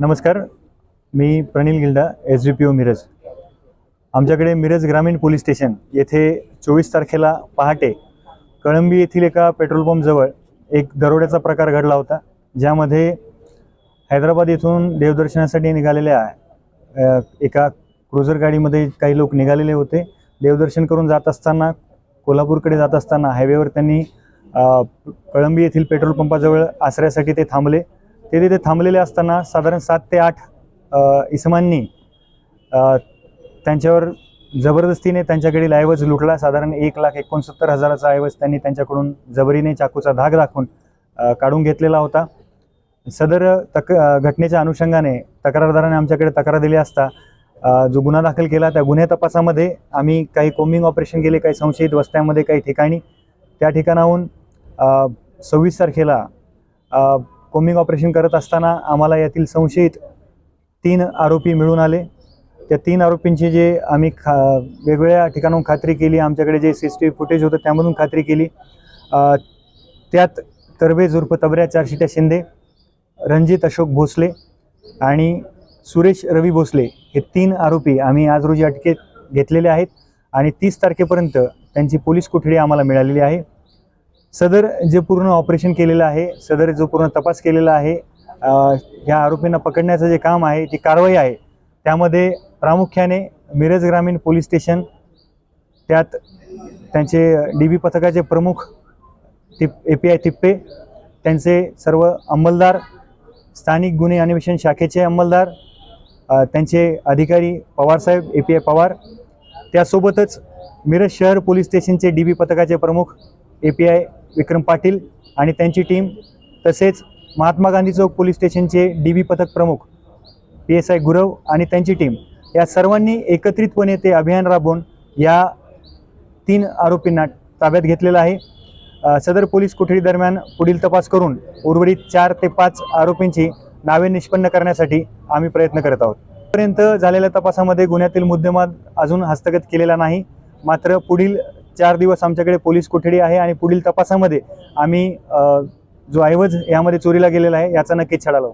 नमस्कार मी Pranil Gilda S D P O Miraj. आमच्याकडे मिरज ग्रामीण पोलीस स्टेशन येथे चोवीस तारखेला पहाटे कळंबी येथील एका पेट्रोल पंपजवळ एक दरोड्याचा प्रकार घडला होता ज्यामध्ये हैदराबाद येथून देवदर्शनासाठी निघालेल्या एका क्रुझर गाडीमध्ये काही लोक निघालेले होते. देवदर्शन करून जात असताना कोल्हापूरकडे जात असताना हायवेवर त्यांनी कळंबी येथील पेट्रोल पंपाजवळ आसऱ्यासाठी ते थांबले. ते तिथे थांबलेले असताना साधारण सात ते आठ इसमांनी त्यांच्यावर जबरदस्तीने त्यांच्याकडील ऐवज लुटला. साधारण एक लाख एकोणसत्तर हजाराचा ऐवज त्यांनी त्यांच्याकडून जबरीने चाकूचा धाक दाखवून काढून घेतलेला होता. सदर तक घटनेच्या अनुषंगाने तक्रारदाराने आमच्याकडे तक्रार दिली असता जो गुन्हा दाखल केला त्या गुन्हे तपासामध्ये आम्ही काही कोम्बिंग ऑपरेशन केले काही संशयित वस्त्यामध्ये काही ठिकाणी. त्या ठिकाणाहून सव्वीस तारखेला कोमिंग ऑपरेशन करत असताना आम्हाला यातील संशयित तीन आरोपी मिळून आले. त्या तीन आरोपींची जे आम्ही खा वेगवेगळ्या ठिकाणून खात्री केली आमच्याकडे जे C C T V footage होतं त्यामधून खात्री केली. त्यात तरबेज उर्फ तबऱ्या चारशिट्या शिंदे रणजित अशोक भोसले आणि सुरेश रवी भोसले हे तीन आरोपी आम्ही आज रोजी अटकेत घेतलेले आहेत आणि तीस तारखेपर्यंत त्यांची पोलीस कोठडी आम्हाला मिळालेली आहे. सदर जे पूर्ण ऑपरेशन केलेलं आहे सदर जो पूर्ण तपास केलेला आहे ह्या आरोपींना पकडण्याचं जे काम आहे जी कारवाई आहे. त्यामध्ये प्रामुख्याने मिरज ग्रामीण पोलीस स्टेशन त्यात त्यांचे डी बी पथकाचे प्रमुख तिप ए पी आय तिप्पे त्यांचे सर्व अंमलदार स्थानिक गुन्हे अन्वेषण शाखेचे अंमलदार त्यांचे अधिकारी पवारसाहेब ए पी आय पवार त्यासोबतच मिरज शहर पोलीस स्टेशनचे डी बी पथकाचे प्रमुख A P I Vikram Patil आणि त्यांची टीम तसेच महात्मा गांधी चौक पोलीस स्टेशनचे डी बी पथक प्रमुख पी एस आय गुरव आणि त्यांची टीम या सर्वांनी एकत्रितपणे ते अभियान राबवून या तीन आरोपींना ताब्यात घेतलेलं आहे. सदर पोलीस कोठडी दरम्यान पुढील तपास करून उर्वरित चार ते पाच आरोपींची नावे निष्पन्न करण्यासाठी आम्ही प्रयत्न करत आहोत. पर्यंत झालेल्या तपासामध्ये गुन्ह्यातील मुद्देमाद अजून हस्तगत केलेला नाही. मात्र पुढील चार दिवस आमच्याकडे पोलीस कोठडी आहे आणि पुढील तपासामध्ये आम्ही जो ऐवज यामध्ये चोरीला गेलेला आहे याचा नक्कीच छडा लावू